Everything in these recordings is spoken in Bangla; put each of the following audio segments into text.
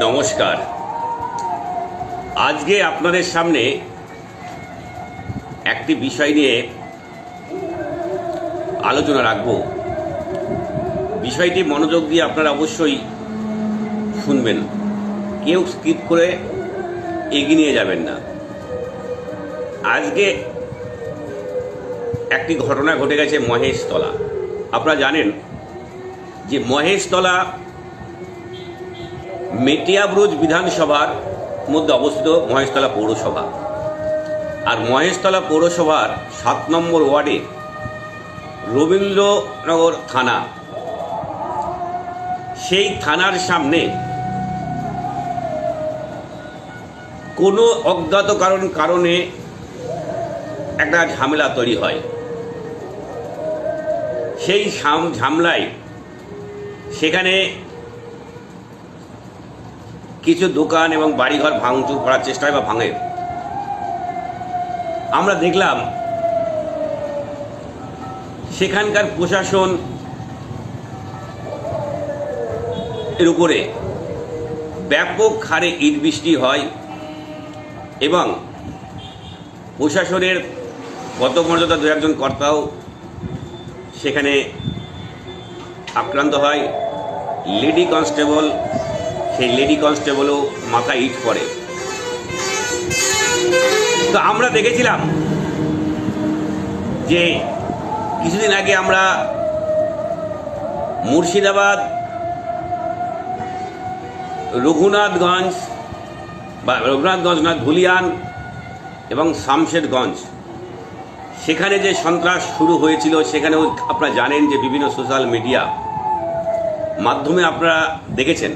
নমস্কার। আজকে আপনাদের সামনে একটি বিষয় নিয়ে আলোচনা রাখব। বিষয়টি মনোযোগ দিয়ে আপনারা অবশ্যই শুনবেন। কেউ স্কিপ করে এগিয়ে নিয়ে যাবেন না। আজকে একটি ঘটনা ঘটে গেছে মহেশতলা। আপনারা জানেন যে মহেশতলা মেটিয়াব্রুজ বিধানসভার মধ্যে অবস্থিত মহেশতলা পৌরসভা। আর মহেশতলা পৌরসভার সাত নম্বর ওয়ার্ডে রবীন্দ্রনগর থানা। সেই থানার সামনে কোনো অজ্ঞাত কারণ কারণে একটা ঝামেলা তৈরি হয়। সেই ঝাম- ঝামেলায় সেখানে কিছু দোকান এবং বাড়িঘর ভাঙচুর করার চেষ্টা হয় বা ভাঙে। আমরা দেখলাম, সেখানকার প্রশাসন এর উপরে ব্যাপক হারে ইট বৃষ্টি হয় এবং প্রশাসনের পদমর্যাদা দু একজন কর্তাও সেখানে আক্রান্ত হয়। লেডি কনস্টেবল সেই লেডি কনস্টেবলও মাথা ইট করে তো আমরা দেখেছিলাম যে কিছুদিন আগে আমরা মুর্শিদাবাদ, রঘুনাথগঞ্জ বা রঘুনাথগঞ্জ না ধুলিয়ান এবং শামশেরগঞ্জ। সেখানে যে সন্ত্রাস শুরু হয়েছিল, সেখানেও আপনারা জানেন যে বিভিন্ন সোশ্যাল মিডিয়া মাধ্যমে আপনারা দেখেছেন।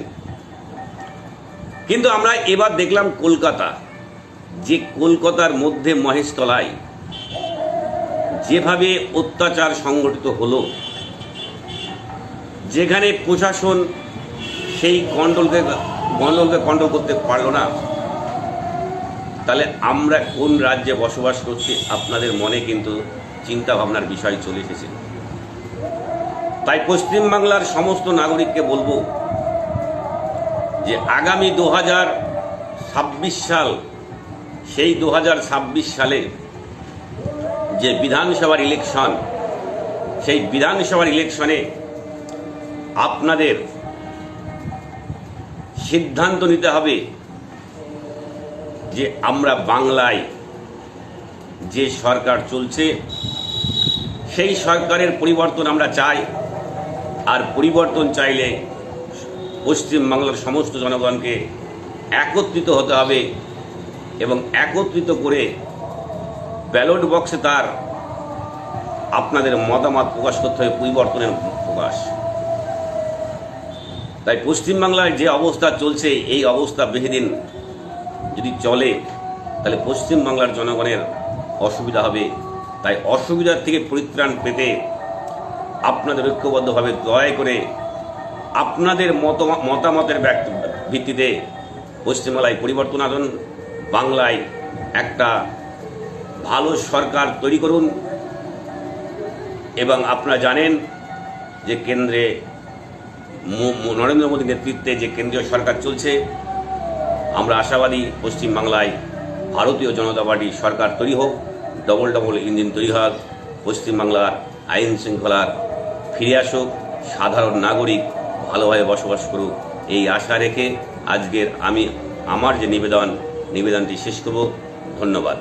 কিন্তু আমরা এবার দেখলাম কলকাতা, যে কলকাতার মধ্যে মহেশতলায় যেভাবে অত্যাচার সংগঠিত হলো, যেখানে প্রশাসন সেই কন্ট্রোলকে গন্ডলকে কন্ট্রোল করতে পারল না, তাহলে আমরা কোন রাজ্যে বসবাস করছি আপনাদের মনে কিন্তু চিন্তা ভাবনার বিষয় চলে এসেছে। তাই পশ্চিমবাংলার সমস্ত নাগরিককে বলব যে আগামী দু হাজার ছাব্বিশ সাল, সেই দু হাজার ছাব্বিশ সালে যে বিধানসভার ইলেকশন, সেই বিধানসভার ইলেকশনে আপনাদের সিদ্ধান্ত নিতে হবে যে আমরা বাংলায় যে সরকার চলছে, সেই সরকারের পরিবর্তন আমরা চাই। আর পরিবর্তন চাইলে পশ্চিমবাংলার সমস্ত জনগণকে একত্রিত হতে হবে এবং একত্রিত করে ব্যালট বক্সে তার আপনাদের মতামত প্রকাশ করতে হবে, পরিবর্তনের প্রকাশ। তাই পশ্চিমবাংলায় যে অবস্থা চলছে, এই অবস্থা বেশিদিন যদি চলে, তাহলে পশ্চিমবাংলার জনগণের অসুবিধা হবে। তাই অসুবিধার থেকে পরিত্রাণ পেতে আপনাদের ঐক্যবদ্ধভাবে দয়া করে আপনাদের মত মতামতের ব্যক্ত- ভিত্তিতে পশ্চিমবাংলায় পরিবর্তন আনুন, বাংলায় একটা ভালো সরকার তৈরি করুন। এবং আপনারা জানেন যে কেন্দ্রে নরেন্দ্র মোদীর নেতৃত্বে যে কেন্দ্রীয় সরকার চলছে, আমরা আশাবাদী পশ্চিমবাংলায় ভারতীয় জনতা পার্টি সরকার তৈরি হোক, ডবল ডবল ইঞ্জিন তৈরি হোক, পশ্চিমবাংলার আইন শৃঙ্খলার ফিরে আসুক, সাধারণ নাগরিক ভালোভাবে বসবাস করুক, এই আশা রেখে আজকের আমি, আমার যে নিবেদন, নিবেদনটি শেষ করব। ধন্যবাদ।